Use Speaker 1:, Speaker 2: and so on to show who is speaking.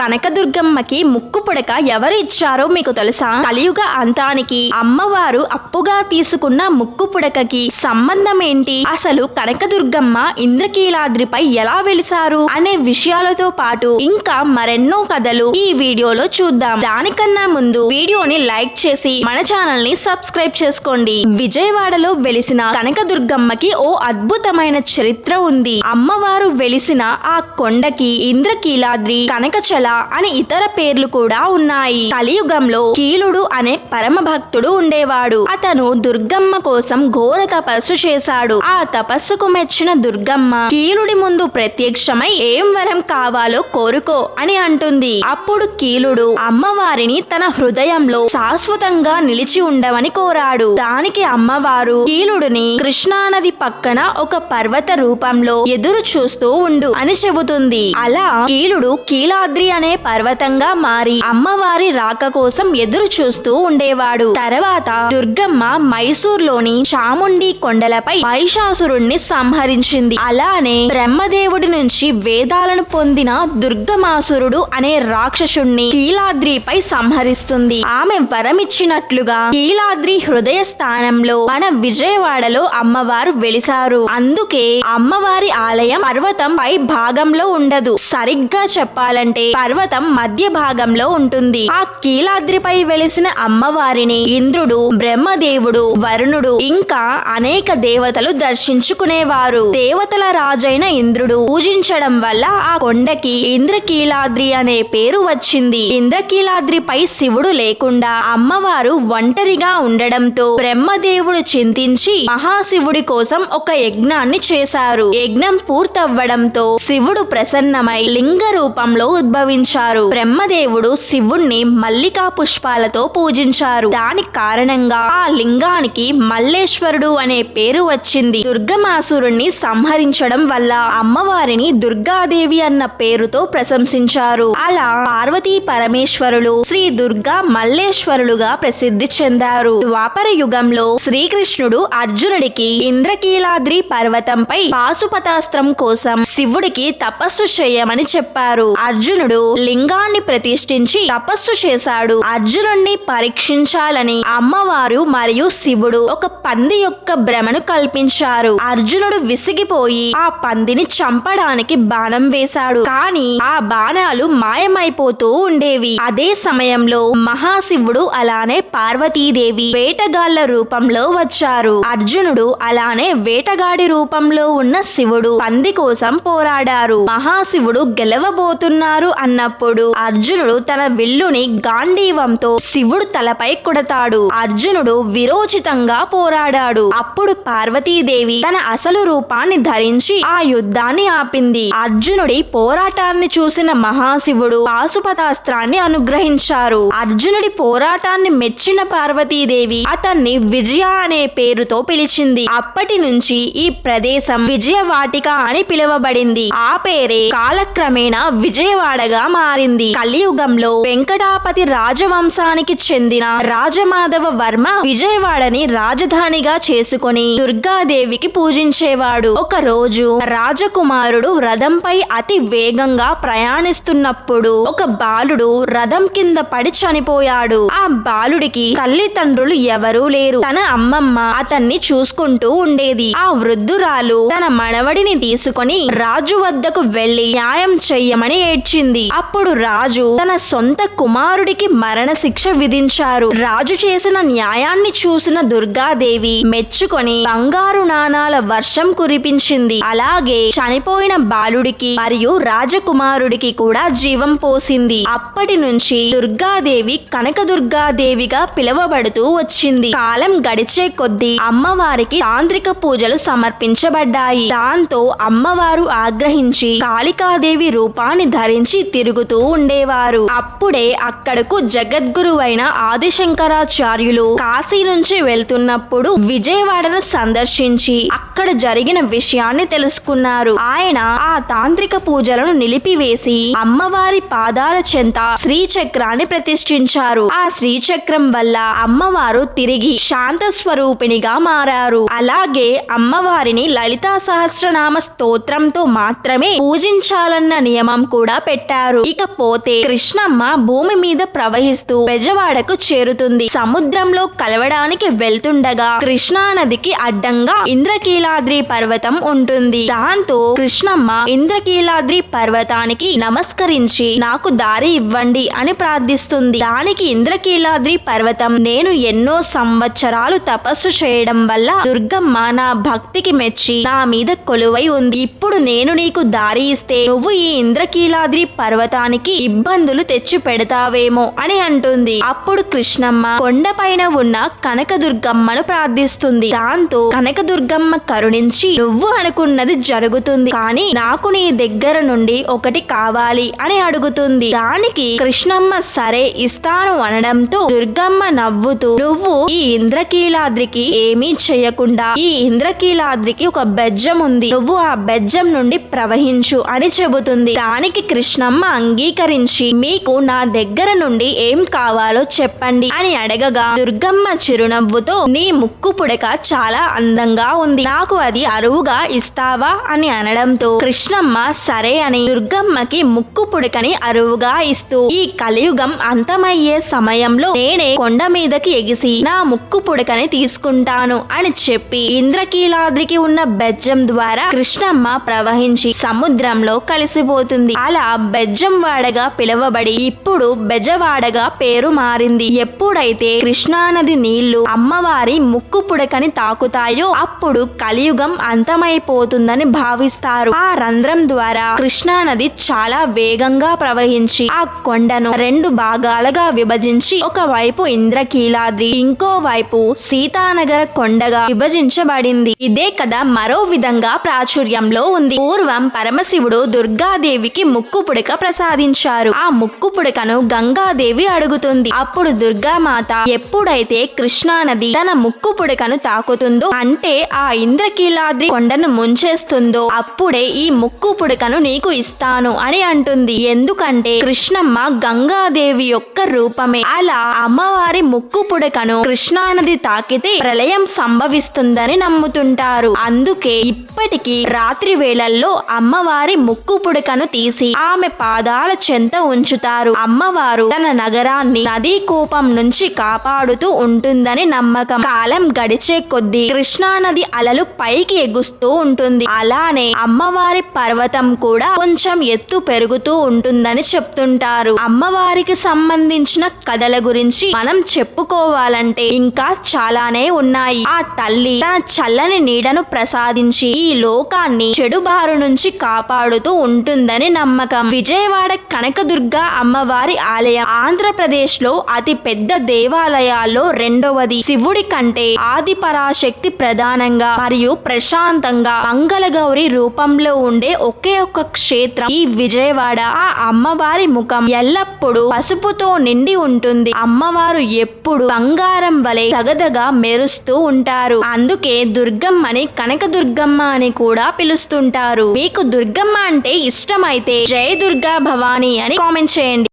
Speaker 1: కనకదుర్గమ్మకి ముక్కు పుడక ఎవరు ఇచ్చారో మీకు తెలుసా? కలియుగ అంతానికి అమ్మవారు అప్పుగా తీసుకున్న ముక్కు పుడకకి సంబంధం ఏంటి అసలు కనకదుర్గమ్మ ఇంద్రకీలాద్రిపై ఎలా వెలిసారు అనే విషయాలతో పాటు ఇంకా మరెన్నో కథలు ఈ వీడియోలో చూద్దాం. దానికన్నా ముందు వీడియోని లైక్ చేసి మన ఛానల్ని సబ్స్క్రైబ్ చేసుకోండి. విజయవాడలో వెలిసిన కనకదుర్గమ్మకి ఓ అద్భుతమైన చరిత్ర ఉంది. అమ్మవారు వెలిసిన ఆ కొండకి ఇంద్రకీలాద్రి కనకచల అని ఇతర పేర్లు కూడా ఉన్నాయి. కలియుగంలో కీలుడు అనే పరమ భక్తుడు ఉండేవాడు. అతను దుర్గమ్మ కోసం ఘోర తపస్సు చేశాడు. ఆ తపస్సుకు మెచ్చిన దుర్గమ్మ కీలుడి ముందు ప్రత్యక్షమై ఏం వరం కావాలో కోరుకో అని అంటుంది. అప్పుడు కీలుడు అమ్మవారిని తన హృదయంలో శాశ్వతంగా నిలిచి ఉండవని కోరాడు. దానికి అమ్మవారు కీలుడిని కృష్ణానది పక్కన ఒక పర్వత రూపంలో ఎదురు చూస్తూ ఉండు అని చెబుతుంది. అలా కీలుడు కీలాద్రి అనే పర్వతంగా మారి అమ్మవారి రాక కోసం ఎదురు చూస్తూ ఉండేవాడు. తర్వాత దుర్గమ్మ మైసూర్లోని చాముండి కొండలపై మహిషాసురుణ్ణి సంహరించింది. అలానే బ్రహ్మదేవుడి నుంచి వేదాలను పొందిన దుర్గమాసురుడు అనే రాక్షసుణ్ణి కీలాద్రిపై సంహరిస్తుంది. ఆమె వరమిచ్చినట్లుగా కీలాద్రి హృదయ స్థానంలో మన విజయవాడలో అమ్మవారు వెలిసారు అందుకే అమ్మవారి ఆలయం పర్వతం పై భాగంలో ఉండదు. సరిగ్గా చెప్పాలంటే పర్వతం మధ్య భాగంలో ఉంటుంది. ఆ కీలాద్రిపై వెలిసిన అమ్మవారిని ఇంద్రుడు బ్రహ్మదేవుడు వరుణుడు ఇంకా అనేక దేవతలు దర్శించుకునేవారు. దేవతల రాజైన ఇంద్రుడు పూజించడం వల్ల ఆ కొండకి ఇంద్రకీలాద్రి అనే పేరు వచ్చింది. ఇంద్రకీలాద్రిపై శివుడు లేకుండా అమ్మవారు ఒంటరిగా ఉండడంతో బ్రహ్మదేవుడు చింతించి మహాశివుడి కోసం ఒక యజ్ఞాన్ని చేశారు. యజ్ఞం పూర్తవ్వడంతో శివుడు ప్రసన్నమై లింగ రూపంలో ఉద్భవించారు బ్రహ్మదేవుడు శివుణ్ణి మల్లికా పుష్పాలతో పూజించారు. దానికి కారణంగా ఆ లింగానికి మల్లేశ్వరుడు అనే పేరు వచ్చింది. దుర్గమాసురుణ్ణి సంహరించడం వల్ల అమ్మవారిని దుర్గాదేవి అన్న పేరుతో ప్రశంసించారు. అలా పార్వతీ పరమేశ్వరులు శ్రీ దుర్గా మల్లేశ్వరులుగా ప్రసిద్ధి చెందారు. ద్వాపర యుగంలో శ్రీకృష్ణుడు అర్జునుడికి ఇంద్రకీలాద్రి పర్వతంపై పాశుపతాస్త్రం కోసం శివుడికి తపస్సు చేయమని చెప్పారు. అర్జునుడు లింగాన్ని ప్రతిష్ఠించి తపస్సు చేశాడు. అర్జునుణ్ణి పరీక్షించాలని అమ్మవారు మరియు శివుడు ఒక పంది యొక్క భ్రమను కల్పించారు. అర్జునుడు విసిగిపోయి ఆ పందిని చంపడానికి బాణం వేశాడు. కానీ ఆ బాణాలు మాయమైపోతూ ఉండేవి. అదే సమయంలో మహాశివుడు అలానే పార్వతీదేవి వేటగాళ్ళ రూపంలో వచ్చారు. అర్జునుడు అలానే వేటగాడి రూపంలో ఉన్న శివుడు పంది కోసం పోరాడారు. మహాశివుడు గెలవబోతున్నారు ఉన్నప్పుడు అర్జునుడు తన విల్లుని గాంధీవంతో శివుడు తలపై కొడతాడు. అర్జునుడు విరోచితంగా పోరాడాడు. అప్పుడు పార్వతీదేవి తన అసలు రూపాన్ని ధరించి ఆ యుద్ధాన్ని ఆపింది. అర్జునుడి పోరాటాన్ని చూసిన మహాశివుడు పాశుపతాస్త్రాన్ని అనుగ్రహించారు. అర్జునుడి పోరాటాన్ని మెచ్చిన పార్వతీదేవి అతన్ని విజయ అనే పేరుతో పిలిచింది. అప్పటి నుంచి ఈ ప్రదేశం విజయవాటిక అని పిలువబడింది. ఆ పేరే కాలక్రమేణా విజయవాడగా మారింది. కలియుగంలో వెంకటాపతి రాజవంశానికి చెందిన రాజమాధవ వర్మ విజయవాడని రాజధానిగా చేసుకొని దుర్గాదేవికి పూజించేవాడు. ఒక రోజు రాజకుమారుడు రథంపై అతి వేగంగా ప్రయాణిస్తున్నప్పుడు ఒక బాలుడు రథం కింద పడి చనిపోయాడు. ఆ బాలుడికి తల్లిదండ్రులు ఎవరూ లేరు. తన అమ్మమ్మ అతన్ని చూసుకుంటూ ఉండేది. ఆ వృద్ధురాలు తన మనవడిని తీసుకొని రాజు వద్దకు వెళ్ళి న్యాయం చెయ్యమని ఏడ్చింది. అప్పుడు రాజు తన సొంత కుమారుడికి మరణశిక్ష విధించారు. రాజు చేసిన న్యాయాన్ని చూసిన దుర్గాదేవి మెచ్చుకొని బంగారు నాణాల వర్షం కురిపించింది. అలాగే చనిపోయిన బాలుడికి మరియు రాజకుమారుడికి కూడా జీవం పోసింది. అప్పటి నుంచి దుర్గాదేవి కనకదుర్గాదేవిగా పిలువబడుతూ వచ్చింది. కాలం గడిచే కొద్దీ అమ్మవారికి తాంత్రిక పూజలు సమర్పించబడ్డాయి. దాంతో అమ్మవారు ఆగ్రహించి కాళికాదేవి రూపాన్ని ధరించి తిరుగుతూ ఉండేవారు. అప్పుడే అక్కడకు జగద్గురువైన ఆదిశంకరాచార్యులు కాశీ నుంచి వెళ్తున్నప్పుడు విజయవాడను సందర్శించి అక్కడ జరిగిన విషయాన్ని తెలుసుకున్నారు. ఆయన ఆ తాంత్రిక పూజలను నిలిపివేసి అమ్మవారి పాదాల చెంత శ్రీచక్రాన్ని ప్రతిష్ఠించారు. ఆ శ్రీచక్రం వల్ల అమ్మవారు తిరిగి శాంత స్వరూపిణిగా మారారు. అలాగే అమ్మవారిని లలితా సహస్రనామ స్తోత్రంతో మాత్రమే పూజించాలన్న నియమం కూడా పెట్టారు. ఉంటారు ఇకపోతే కృష్ణమ్మ భూమి మీద ప్రవహిస్తూ బెజవాడకు చేరుతుంది. సముద్రంలో కలవడానికి వెళ్తుండగా కృష్ణా నదికి అడ్డంగా ఇంద్రకీలాద్రి పర్వతం ఉంటుంది. దాంతో కృష్ణమ్మ ఇంద్రకీలాద్రి పర్వతానికి నమస్కరించి నాకు దారి ఇవ్వండి అని ప్రార్థిస్తుంది. దానికి ఇంద్రకీలాద్రి పర్వతం నేను ఎన్నో సంవత్సరాలు తపస్సు చేయడం వల్ల దుర్గమ్మ నా భక్తికి మెచ్చి నా మీద కొలువై ఉంది. ఇప్పుడు నేను నీకు దారి ఇస్తే నువ్వు ఈ ఇంద్రకీలాద్రి పర్వతానికి ఇబ్బందులు తెచ్చి పెడతావేమో అని అంటుంది. అప్పుడు కృష్ణమ్మ కొండపైన ఉన్న కనకదుర్గమ్మను ప్రార్థిస్తుంది. దాంతో కనకదుర్గమ్మ కరుణించి నువ్వు అనుకున్నది జరుగుతుంది కానీ నాకు నీ దగ్గర నుండి ఒకటి కావాలి అని అడుగుతుంది. దానికి కృష్ణమ్మ సరే ఇస్తాను అనడంతో దుర్గమ్మ నవ్వుతూ నువ్వు ఈ ఇంద్రకీలాద్రికి ఏమీ చేయకుండా ఈ ఇంద్రకీలాద్రికి ఒక బెజ్జం ఉంది నువ్వు ఆ బెజ్జం నుండి ప్రవహించు అని చెబుతుంది. దానికి కృష్ణమ్మ అంగీకరించి మీకు నా దగ్గర నుండి ఏం కావాలో చెప్పండి అని అడగగా దుర్గమ్మ చిరునవ్వుతో నీ ముక్కు పుడక చాలా అందంగా ఉంది. నాకు అది అరువుగా ఇస్తావా? అని అనడంతో కృష్ణమ్మ సరే అని దుర్గమ్మకి ముక్కు పుడకని అరువుగా ఇస్తూ ఈ కలియుగం అంతమయ్యే సమయంలో నేనే కొండ మీదకి ఎగిసి నా ముక్కు పుడకని తీసుకుంటాను అని చెప్పి ఇంద్రకీలాద్రికి ఉన్న బెజ్జం ద్వారా కృష్ణమ్మ ప్రవహించి సముద్రంలో కలిసిపోతుంది. అలా బెజ్జం బెజంవాడగా పిలువబడి ఇప్పుడు బెజవాడగా పేరు మారింది. ఎప్పుడైతే కృష్ణానది నీళ్ళు అమ్మవారి ముక్కు పుడకని తాకుతాయో అప్పుడు కలియుగం అంతమైపోతుందని భావిస్తారు. ఆ రంధ్రం ద్వారా కృష్ణానది చాలా వేగంగా ప్రవహించి ఆ కొండను రెండు భాగాలుగా విభజించి ఒకవైపు ఇంద్రకీలాద్రి ఇంకో వైపు సీతానగర కొండగా విభజించబడింది. ఇదే కథ మరో విధంగా ప్రాచుర్యంలో ఉంది. పూర్వం పరమశివుడు దుర్గాదేవికి ముక్కు పుడక ప్రసాదించారు. ఆ ముక్కు పుడకను గంగాదేవి అడుగుతుంది. అప్పుడు దుర్గామాత ఎప్పుడైతే కృష్ణానది తన ముక్కు పుడకను తాకుతుందో అంటే ఆ ఇంద్రకీలాద్రి కొండను ముంచేస్తుందో అప్పుడే ఈ ముక్కు పుడకను నీకు ఇస్తాను అని అంటుంది. ఎందుకంటే కృష్ణమ్మ గంగాదేవి యొక్క రూపమే. అలా అమ్మవారి ముక్కు పుడకను కృష్ణానది తాకితే ప్రళయం సంభవిస్తుందని నమ్ముతుంటారు. అందుకే ఇప్పటికీ రాత్రి వేళల్లో అమ్మవారి ముక్కు పుడకను తీసి ఆమె పాదాల చెంత ఉంచుతారు. అమ్మవారు తన నగరాన్ని నదీ కోపం నుంచి కాపాడుతూ ఉంటుందని నమ్మకం. కాలం గడిచే కొద్దీ కృష్ణానది అలలు పైకి ఎగుస్తూ ఉంటుంది. అలానే అమ్మవారి పర్వతం కూడా కొంచెం ఎత్తు పెరుగుతూ ఉంటుందని చెప్తుంటారు. అమ్మవారికి సంబంధించిన కథల గురించి మనం చెప్పుకోవాలంటే ఇంకా చాలానే ఉన్నాయి. ఆ తల్లి తన చల్లని నీడను ప్రసాదించి ఈ లోకాన్ని చెడు బారు నుంచి కాపాడుతూ ఉంటుందని నమ్మకం. విజయ విజయవాడ కనకదుర్గ అమ్మవారి ఆలయం. ఆంధ్రప్రదేశ్లో అతి పెద్ద దేవాలయాల్లో రెండవది శివుడి కంటే ఆది పరాశక్తి ప్రధానంగా మరియు ప్రశాంతంగా మంగళగౌరి రూపంలో ఉండే ఒకే ఒక్క క్షేత్రం ఈ విజయవాడ. ఆ అమ్మవారి ముఖం ఎల్లప్పుడూ పసుపుతో నిండి ఉంటుంది. అమ్మవారు ఎప్పుడు బంగారం వలె తగదగా మెరుస్తూ ఉంటారు. అందుకే దుర్గమ్మని కనక దుర్గమ్మ అని కూడా పిలుస్తుంటారు. మీకు దుర్గమ్మ అంటే ఇష్టమైతే జయ దుర్గ భవానీ అని కామెంట్ చేయండి.